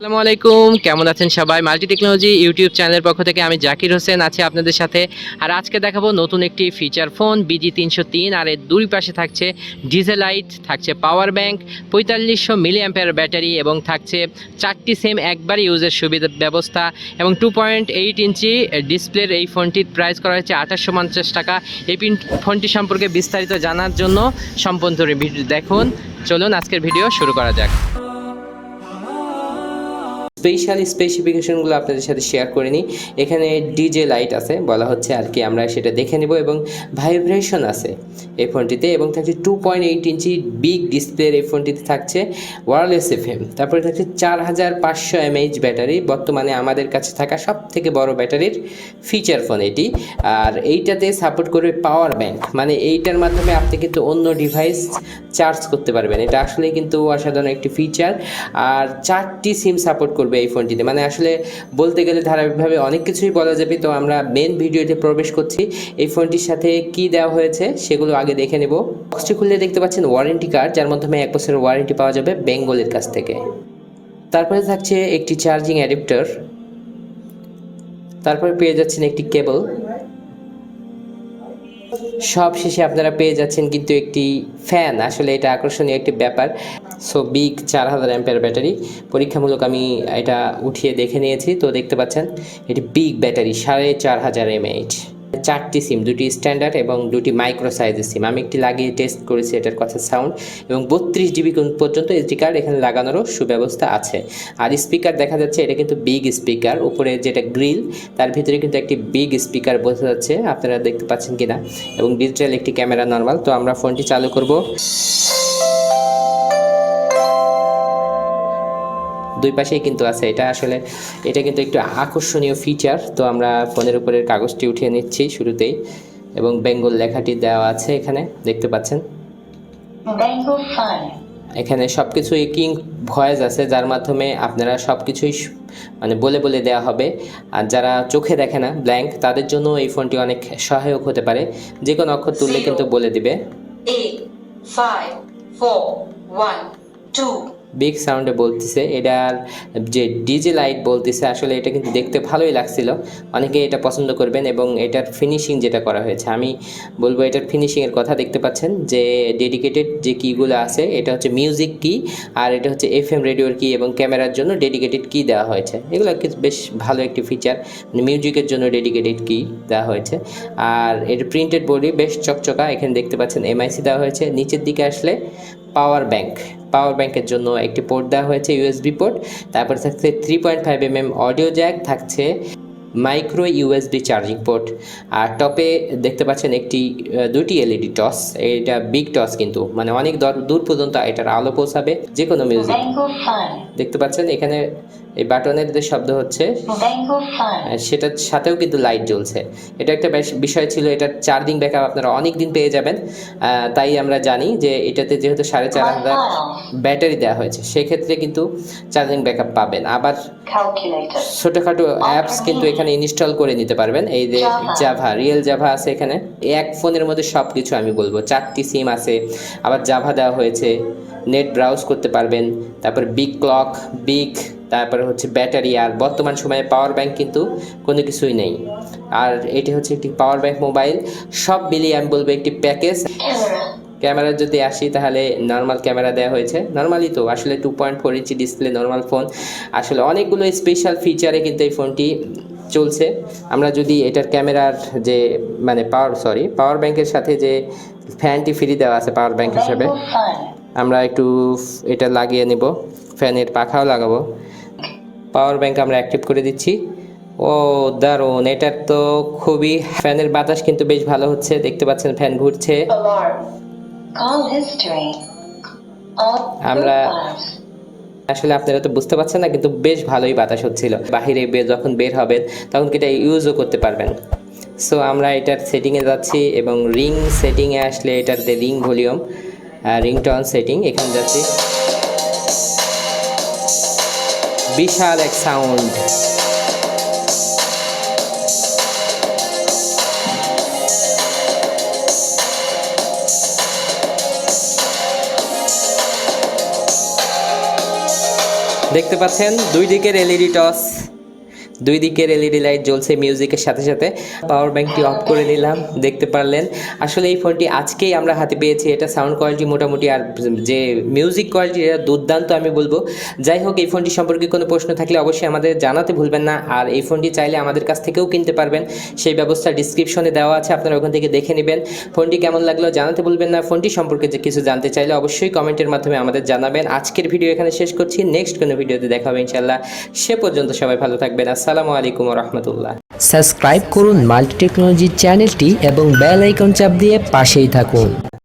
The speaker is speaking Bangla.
আসসালামু আলাইকুম। কেমন আছেন সবাই? মাল্টি টেকনোলজি ইউটিউব চ্যানেলের পক্ষ থেকে আমি জাকির হোসেন আছি আপনাদের সাথে। আর আজকে দেখাবো নতুন একটি ফিচার ফোন বিজি তিনশো তিন, আর এর দুই পাশে থাকছে ডিজেলাইট থাকছে পাওয়ার ব্যাংক পঁয়তাল্লিশশো মিলি অ্যাম্পেয়ার ব্যাটারি এবং থাকছে চারটি সেম একবার ইউজের সুবিধা ব্যবস্থা এবং টু পয়েন্ট এইট ইঞ্চি ডিসপ্লের এই ফোনটির প্রাইস করা হয়েছে আঠাশশো পঞ্চাশ টাকা। এই ফোনটি সম্পর্কে বিস্তারিত জানার জন্য সম্পূর্ণ ভিডিও দেখুন। চলুন আজকের ভিডিও শুরু করা যাক। স্পেশাল স্পেসিফিকেশনগুলো আপনাদের সাথে শেয়ার করে নিই। এখানে ডিজে লাইট আছে, বলা হচ্ছে আর কি, আমরা সেটা দেখে নেব এবং ভাইব্রেশন আছে এই ফোনটিতে এবং থাকছে two point eight inch big ডিসপ্লের এই ফোনটিতে থাকছে ওয়ারলেস এফএম তারপরে থাকছে চার হাজার পাঁচশো এমএইচ ব্যাটারি বর্তমানে আমাদের কাছে থাকা সব থেকে বড় ব্যাটারির ফিচার ফোন এটি। আর এইটাতে সাপোর্ট করবে পাওয়ার ব্যাংক মানে এইটার মাধ্যমে আপনি কিন্তু অন্য ডিভাইস চার্জ করতে পারবেন। এটা আসলে কিন্তু অসাধারণ একটি ফিচার আর চারটি সিম সাপোর্ট করবে এই ফোনটিতে মানে আসলে বলতে গেলে ধারাবাহিকভাবে অনেক কিছুই বলা যাবে। তো আমরা মেন ভিডিওতে প্রবেশ করছি। এই ফোনটির সাথে কি দেওয়া হয়েছে সেগুলো আগে দেখে নেব। বক্সটি খুললে দেখতে পাচ্ছেন ওয়ারেন্টি কার্ড যার মাধ্যমে এক বছরের ওয়ারেন্টি পাওয়া যাবে বেঙ্গলের কাছ থেকে। তারপরে থাকছে একটি চার্জিং অ্যাডাপ্টার তারপরে পেয়ে যাচ্ছেন একটি কেবল সব শেষে আপনারা পেয়ে যাচ্ছেন কিন্তু একটি ফ্যান আসলে এটা আকর্ষণীয় একটি ব্যাপার। সো বিগ চার হাজার অ্যাম্পের ব্যাটারি পরীক্ষামূলক আমি এটা উঠিয়ে দেখে নিয়েছি, তো দেখতে পাচ্ছেন, এটি বিগ ব্যাটারি সাড়ে চার হাজার এমএইচ চারটি সিম দুটি স্ট্যান্ডার্ড এবং দুটি মাইক্রো সাইজের সিম আমি একটি লাগিয়ে টেস্ট করেছি এটার কথা সাউন্ড এবং বত্রিশ জিবি পর্যন্ত এসডি কার্ড এখানে লাগানোরও সুব্যবস্থা আছে। আর স্পিকার দেখা যাচ্ছে, এটা কিন্তু বিগ স্পিকার উপরে যেটা গ্রিল তার ভিতরে কিন্তু একটি বিগ স্পিকার বোঝা যাচ্ছে আপনারা দেখতে পাচ্ছেন কিনা। এবং ডিজিটাল একটি ক্যামেরা নর্মাল তো আমরা ফোনটি চালু করব। দুই পাশেই কিন্তু আছে। এটা আসলে এটা কিন্তু একটু আকর্ষণীয় ফিচার তো আমরা ফোনের উপরের কাগজটি উঠিয়ে নিচ্ছি শুরুতেই। এবং বেঙ্গল লেখাটি দেওয়া আছে এখানে দেখতে পাচ্ছেন. এখানে সব কিছুই কিং ভয়েস আছে যার মাধ্যমে আপনারা সব কিছুই মানে বলে বলে দেওয়া হবে। আর যারা চোখে দেখে না ব্ল্যাঙ্ক তাদের জন্য এই ফোনটি অনেক সহায়ক হতে পারে। যে কোনো অক্ষর তুললে কিন্তু বলে দিবে। five, four, one, two. Big সাউন্ডে বলতেছে এটার যে ডিজে লাইট বলতেছে, আসলে এটা কিন্তু দেখতে ভালোই লাগছিল। অনেকে এটা পছন্দ করবেন এবং এটার ফিনিশিং যেটা করা হয়েছে। আমি বলব এটার ফিনিশিংয়ের কথা দেখতে পাচ্ছেন, যে ডেডিকেটেড যে কিগুলো আছে, এটা হচ্ছে মিউজিক কি আর এটা হচ্ছে এফ এম রেডিওর কি এবং ক্যামেরার জন্য ডেডিকেটেড কি দেওয়া হয়েছে। এগুলো বেশ ভালো একটি ফিচার মিউজিকের জন্য ডেডিকেটেড কি দেওয়া হয়েছে। আর এর প্রিন্টেড বডি বেশ চকচকা, এখানে দেখতে পাচ্ছেন এমআইসি দেওয়া হয়েছে। নিচের দিকে আসলে পাওয়ার ব্যাংক পাওয়ার ব্যাংকের জন্য একটি পোর্ট দেওয়া হয়েছে ইউএসবি পোর্ট তারপর থাকছে three point five M M audio jack থাকছে মাইক্রো ইউএসবি চার্জিং পোর্ট আর টপে দেখতে পাচ্ছেন একটি দুটি এলইডি টস এটা বিগ টস কিন্তু মানে অনেক দর- দূর পর্যন্ত এটার আলো পৌঁছাবে যে কোনো মিউজিক দেখতে পাচ্ছেন এখানে এই বাটনের যে শব্দ হচ্ছে সেটার সাথেও কিন্তু লাইট জ্বলছে। এটা একটা বিষয় ছিল এটার চার্জিং ব্যাকআপ আপনারা অনেক দিন পেয়ে যাবেন। তাই আমরা জানি যে এটাতে যেহেতু সাড়ে চার হাজার ব্যাটারি দেওয়া হয়েছে সেক্ষেত্রে কিন্তু চার্জিং ব্যাকআপ পাবেন। আবার. ছোটোখাটো অ্যাপস কিন্তু এখানে ইনস্টল করে নিতে পারবেন। এই যে জাভা রিয়েল জাভা আছে এখানে। এক ফোনের মধ্যে সব কিছু আমি বলব। চারটি সিম আছে আবার জাভা দেওয়া হয়েছে। নেট ব্রাউজ করতে পারবেন। তারপর বিগ ক্লক বিগ তারপরে হচ্ছে ব্যাটারি আর বর্তমান সময়ে পাওয়ার ব্যাংক কিন্তু কোনো কিছুই নেই। আর এটি হচ্ছে একটি পাওয়ার ব্যাংক মোবাইল সব মিলিয়ে আমি বলব একটি প্যাকেজ. ক্যামেরা যদি আসি তাহলে নর্মাল ক্যামেরা দেওয়া হয়েছে। নর্মালি তো, আসলে two point four inch display normal phone আসলে অনেকগুলো স্পেশাল ফিচারে কিন্তু এই ফোনটি চলছে। আমরা যদি এটার ক্যামেরার যে মানে পাওয়ার সরি পাওয়ার ব্যাংকের সাথে যে ফ্যানটি ফ্রি দেওয়া আছে পাওয়ার ব্যাংক হিসাবে. আমরা একটু এটা লাগিয়ে নেব। ফ্যানের পাখাও লাগাবো। পাওয়ার ব্যাংক আমরা অ্যাক্টিভ করে দিচ্ছি। ও, দারুণ! এটার তো খুবই ফ্যানের বাতাস কিন্তু বেশ ভালো হচ্ছে। দেখতে পাচ্ছেন ফ্যান ঘুরছে। আমরা- আসলে আপনারা তো বুঝতে পারছেন না, কিন্তু বেশ ভালোই বাতাস হচ্ছিল। বাহিরে বের যখন বের হবেন, তখন কি এটা ইউজও করতে পারবেন। সো আমরা এটার সেটিংয়ে যাচ্ছি এবং রিং সেটিংয়ে আসলে এটার যে রিং ভলিউম রিংটন সেটিং এখানে যাচ্ছি। বিশাল এক সাউন্ড দেখতে পাচ্ছেন দুই দিকের এলইডি টস দুই দিকের এলইডি লাইট জ্বলছে মিউজিকের সাথে সাথে। পাওয়ার ব্যাংকটি অফ করে নিলাম, দেখতে পারলেন। আসলে এই ফোনটি আজকেই আমরা হাতে পেয়েছি, এটা সাউন্ড কোয়ালিটি মোটামুটি আর যে মিউজিক কোয়ালিটি এটা দুর্দান্ত আমি বলব। যাই হোক, এই ফোনটি সম্পর্কে কোনো প্রশ্ন থাকলে অবশ্যই আমাদের জানাতে ভুলবেন না, আর এই ফোনটি চাইলে আমাদের কাছ থেকেও কিনতে পারবেন। সেই ব্যবস্থা ডিসক্রিপশনে দেওয়া আছে, আপনারা ওখান থেকে দেখে নেবেন। ফোনটি কেমন লাগল জানাতে ভুলবেন না ফোনটি সম্পর্কে যে কিছু জানতে চাইলে অবশ্যই কমেন্টের মাধ্যমে আমাদের জানাবেন। আজকের ভিডিও এখানে শেষ করছি নেক্সট কোনো ভিডিওতে দেখা হবে ইনশাল্লাহ সে পর্যন্ত সবাই ভালো থাকবেন আসসালামু আলাইকুম রহমতুল্লাহ সাবস্ক্রাইব করুন মাল্টি টেকনোলজি চ্যানেলটি এবং বেল আইকন চাপ দিয়ে পাশেই থাকুন।